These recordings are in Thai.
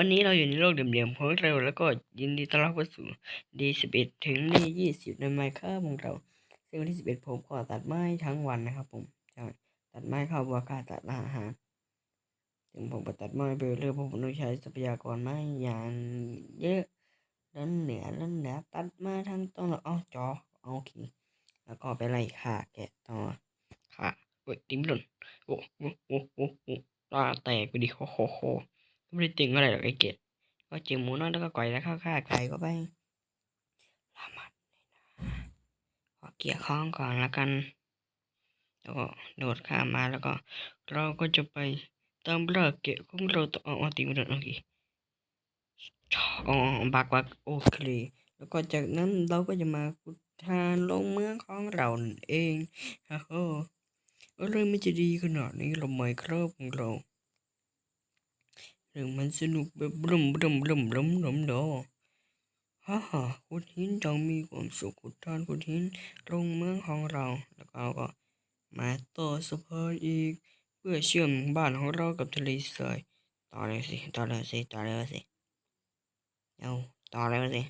วันนี้เราอยู่ในโลกเดี่ยมๆของเราแล้วก็ยินดีต้อนรับเข้าสู่ D11 ถึง D20 ในไมค์ครับของเราซึ่งวันที่11ผมก็ตัดไม้ทั้งวันนะครับ ผมตัดไม้เข้าบัวกาตัดอาหารถึงผมไปตัดไม้ไปเรื่อยเพราะผมต้องใช้ทรัพยากรไม้อย่างเยอะด้นเหนือด้นเหนือตัดมาทั้งต้นแล้วเอาจอเอาโอเคแล้วก็ไปไล่ฆ่าแกะต่อฆ่าเฮ้ยติ้มหล่นโอ้โอ้โอ้โอ้ตาแตกไปดิโคโคโค ไม่ได้ตึงอะไรหรอกไอ้เกดก็เจียวหมูน้อยแล้วก็ก่อยแล้วข้าวข้าไก่ก็ไปละมัดเลยนะขอเกี่ยข้องก่อนล้วกันแล้วก็โดดข้ามมาแล้วก็ เราก็จะไปตามเลิกเกะของเราต่อเอาตีมันโอเคอ๋อบักบักโอเคแล้วก็จากนั้นเราก็จะมาขุดทานลงเมืองของเราเองฮ่าฮ่าอะไรไม่จะดีขนาดนี้เราไม่ครับของเรา รือมันสนุกแบบบลุ่มบลุ่มบลุ่มบลุ่มบลุ่มดอฮ่าฮ่าขุดหินจงมีความสุขขุดท่านขุดหินลงเมืองของเรา แล้วก็ก็มาต่อสะพานอีก เพื่อเชื่อมบ้านของเรากับทะเลทรายต่อเลยสิต่อเลยสิต่อเลยสิเอาต่อเลยสิ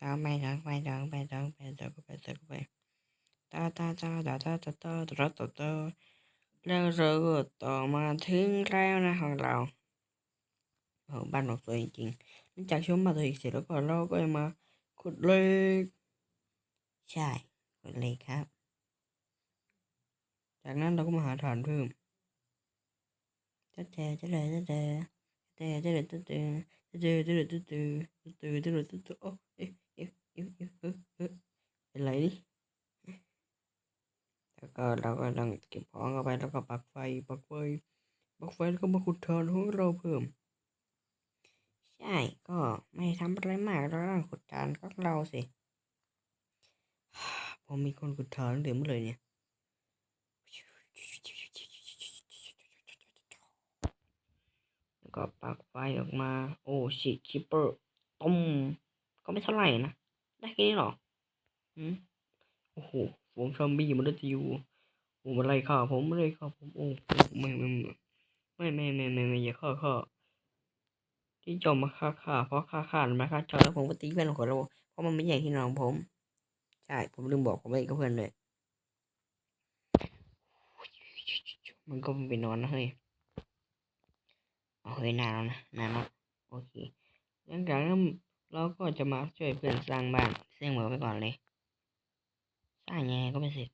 ต่อไปต่อไปต่อไปต่อไปต่อไปต่อไปตาตาตาตาตาตาตาตาตาตา แล้วเราก็ต่อมาถึงแล้วนะของเราโอ้บ้านของตัวจริงๆหลังจากชมบ้าตัวเองเสร็จแล้วก็เราก็มาขุดเล็กใช่ขุดเล็กครับ จากนั้นเราก็มาหาฐานเพิ่มจะเจอจะเลยจะเจอจะเจอจะเลยจะเจอจะเจอจะเลยจะเจอจะเจอจะเลยจะเจอโอ้เอ๊ะเอ๊ะเอ๊ะเอ๊ะเอ๊ะเอ๊ะเป็นไรนี่ แล้วก็เราก็ต้องเก็บของเข้าไปแล้วก็ปักไฟปักไฟปักไฟแล้วก็มาขุดทานของเราเพิ่ม ใช่ก็ไม่ทำอะไรมากเราต้องขุดทานของเราสิผมมีคนขุดทานเดี๋ยวเมื่อเลยเนี่ยก็ปักไฟออกมา โอ้ชิคิปเปอร์ต้มก็ไม่เท่าไหร่นะ ได้แค่นี้หรออืมโอ้โห ฝูงซอมบี้มันได้จะอยู่โอ้มันไล่ฆ่าผมไม่ไล่ฆ่าผมโอ้ไม่ไม่ไม่ไม่ไม่ไม่ไม่อย่าฆ่าฆ่าที่จอมมาฆ่าฆ่าเพราะฆ่าฆ่ามาฆ่าจอแล้วผมก็ตีเพื่อนของเราเพราะมันไม่ใหญ่ที่น้องผม ใช่ ผมลืมบอกผมไม่กับเพื่อนเลยมันก็ไปนอนนะเฮ้ยเอาเฮ้ยนานแล้วนะนานมากโอเคหลังจากนั้นเราก็จะมาช่วยเพื่อนสร้างบ้านเสี่ยงเหมือไปก่อนเลย สร้างยังไงก็ไม่เสร็จ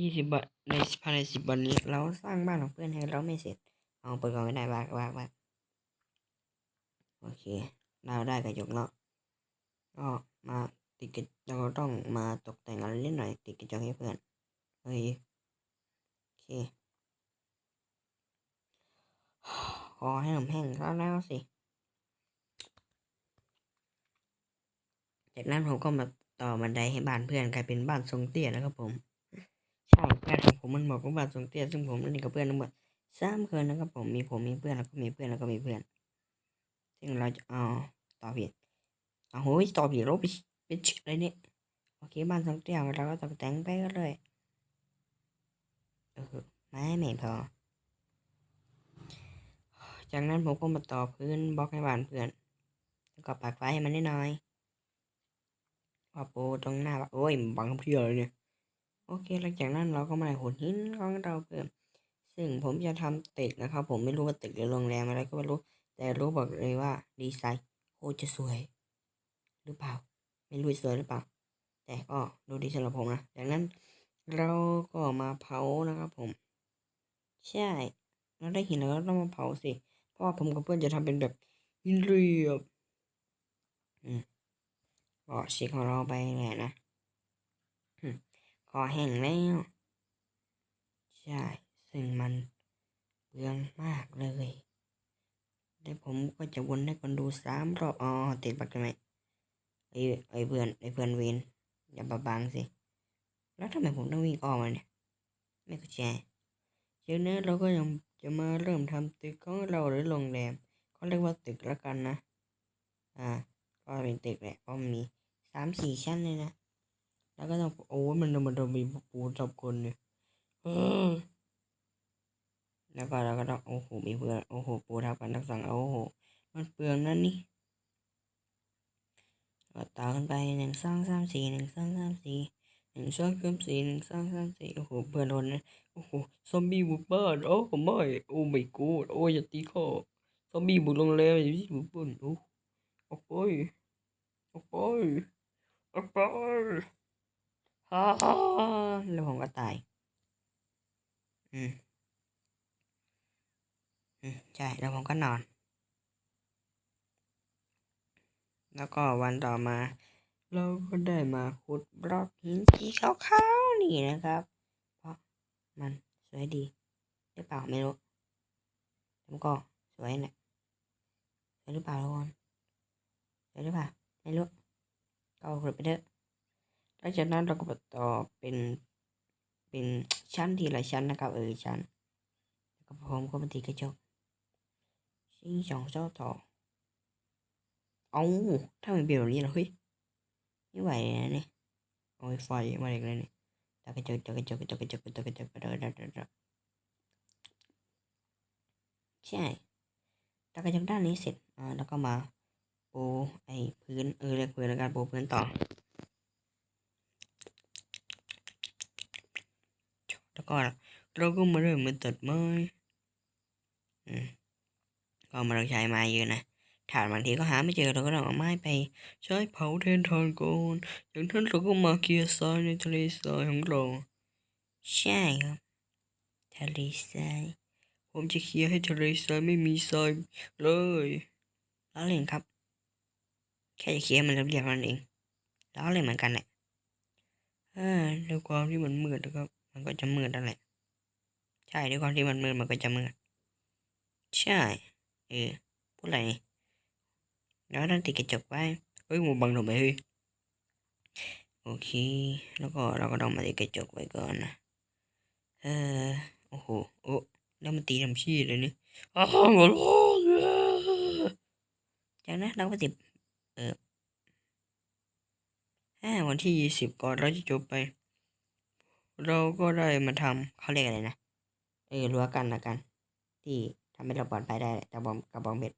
ยี่สิบบาทในภายในสิบวันนี้เราสร้างบ้านของเพื่อนให้เราไม่เสร็จเอาไปก่อนไม่ได้บ้างบ้างบ้างโอเค เราได้กระจกแล้วก็มาติดกระเราก็ต้องมาตกแต่งอะไรนิดหน่อย ติดกระจกให้เพื่อนเฮ้ยโอเคขอให้ผมแห้งแล้วแล้วสิจากนั้นผมก็มา ต่อบันไดให้บ้านเพื่อนกลายเป็นบ้านทรงเตี้ยแล้วครับผม ใช่เพื่อนของผมมันบอกว่าบ้านทรงเตี้ยซึ่งผมเล่นกับเพื่อนทั้งหมดสามคนนะครับผมมีผมมีเพื่อนแล้วก็มีเพื่อนแล้วก็มีเพื่อนซึ่งเราจะเอาต่อผิดเอาโหยต่อผิดลบไปเป็นชื่อะไรเนี่ยโอเคบ้านทรงเตี้ยเราก็ตกแต่งไปก็เลยเออไม่ไม่พอจากนั้นผมก็มาต่อพื้นบล็อกให้บ้านเพื่อนแล้วก็ปักไฟให้มันนิดหน่อย พอปูตรงหน้าบ้านโอ้ยบังเพื่อเลยเนี่ย โอเคหลังจากนั้นเราก็มาขุดหินของเราเพิ่มซึ่งผมจะทำตึกนะครับ ผมไม่รู้ว่าตึกหรือโรงแรมอะไรก็ไม่รู้ แต่รู้บอกเลยว่าดีไซน์โคตรจะสวย หรือเปล่า ไม่รู้สวยหรือเปล่า แต่ก็ดูดีสำหรับผมนะจากนั้นเราก็มาเผานะครับผม ใช่เราได้หินแล้วก็ต้องมาเผาสิ เพราะว่าผมกับเพื่อนจะทำเป็นแบบหินเรียบ อืม ก็ชิคของเราไปแหละนะอืมคอแห้งแล้วใช่ซึ่งมันเปลืองมากเลยแล้วผมก็จะวนให้คนดูสามรอบอ๋อติดบักทำไมไอ้ไอ้เพื่อนไอ้เพื่อนเวนอย่าบาบังสิ แล้วทำไมผมต้องวิ่งออกมาเนี่ย ไม่เข้าใจจากนั้เราก็ยังจะมาเริ่มทำตึกของเราหรือโรงแรมเขาเรียกว่าตึกแล้วกันนะ อ่า ก็เป็นตึกแหละเพราะมันมีสามสี่ชั้นเลยนะ แล้วก็ต้องโอ้ยมันมันต้องมีปูทับคนเนี่ยแล้วก็เราก็ต้องโอ้โหมีเพื่อนโอ้โหปูทับกันทั้งสองโอ้โห มันเปลืองนั่นนี่ก็ต่อกันไปหนึ่งสองสามสี่หนึ่งสองสามสี่หนึ่งสองสามสี่หนึ่งสองสามสี่โอ้โหเพื่อนโดนนะโอ้โหซอมบี้บุกบ้านโอ้ไม่โอ้ไม่กูโอ้ยตีข้อซอมบี้บุกโรงแรมอย่าบุกบ้านโอ้ออกไปออ กไปออกไปฮ่าฮ่าแล้วผมก็ตายอืมอืมใช่ แล้วผมก็นอน แล้วก็วันต่อมา เราก็ได้มาขุดบล็อกหินสีขาวๆนี่นะครับ เพราะมันสวยดีหรือเปล่าไม่รู้แล้วก็สวยนะสวยหรือเปล่าทุกคนสวยหรือเปล่าไม่รู้ก็ เอาขุดไปเถอะหลังจากนั้นเราก็ไปต่อเป็น เป็นชั้นทีละชั้นนะครับ เออชั้นแล้วก็ผมก็มาตีกระจกชิ้นสองเจ้าต่อเอาถ้ามันเปลี่ยนแบบนี้เหรอเฮ้ยไม่ไหวนะนี่โอ้ยไฟมาอีกแล้วนี่ตากระจกตากระจกตากระจกตากระจกตากระจกตากระจกใช่ตากระจกด้านนี้เสร็จอ่าแล้วก็มา ปูไอ้พื้นเออเรียกพื้นแล้วกันปูพื้นต่อแล้วก็เราก็มาเริ่มมาตัดไม้อืมก็มาเราใช้ไม้เยอะนะถ่านบางทีก็หาไม่เจอเราก็ต้องเอาไม้ไปใช้เผาแทนถ่านก่อนจากนั้นเราก็มาเกียร์ทรายในทะเลทรายของเราใช่ครับทะเลทรายผมจะเคลียร์ให้ทะเลทรายไม่มีทรายเลยล้อเล่นครับ แค่จะเคลียมันเรียบๆนั่นเองล้อเล่นเหมือนกันแหละอ่าด้วยความที่มันมืดนะครับมันก็จะมืดนั่นแหละ ใช่ด้วยความที่มันมืดมันก็จะมืด ใช่ เออพูดอะไรแล้วนั่นติดกระจกไว้เฮ้ยหมูบังทำไมเฮ้ยโอเค แล้วก็เราก็ต้องมาติดกระจกไว้ก่อนนะเออโอ้โหโอ้แล้วมันตีทำชี้เลยนี่อ้าวหมดจากนั้นเราก็ติด เออห้า วันที่ยี่สิบก่อนเราจะจบไป เราก็ได้มาทำเขาเรียกอะไรนะ เออรั้วกันละกัน ที่ทำให้เราปลอดภัยได้กระบองกระบองเบ็ด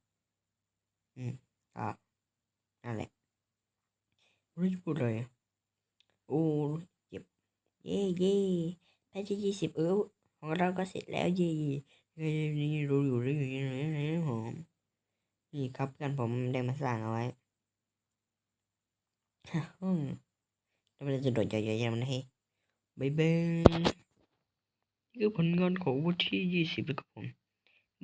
อืมก็นั่นแหละรู้จะพูดเลยโอ้เจ็บเย่เย่แค่จะยี่สิบเออของเราก็เสร็จแล้วเย่เย่นี่รู้อยู่เรื่องนี้นะผมนี่ครับเพื่อนผมได้มาสร้างเอาไว้ แล้วมันจะโดดเยอะๆมันให้บายบายนี่คือผลงานของวันที่ยี่สิบครับผม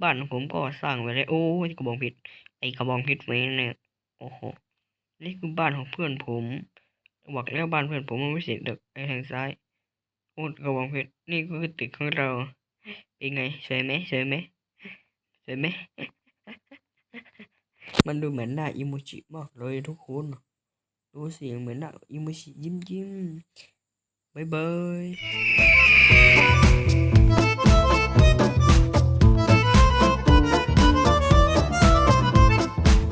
บ้านของผมก็สร้างไว้แล้วโอ้ยกระบองเพชรไอ้กระบองเพชรไว้เนี่ยโอ้โหนี่คือบ้านของเพื่อนผมบอกแล้วบ้านเพื่อนผมมันไม่เสร็จเด็กไอ้ทางซ้ายโอ้กระบองเพชรนี่ก็คือตึกของเราเป็นไงสวยไหมสวยไหมสวยไหมมันดูเหมือนหน้าอิโมจิมากเลยทุกคน ดูเสียงเหมือนอะอิโมจิยิ้มยิ้มบายบาย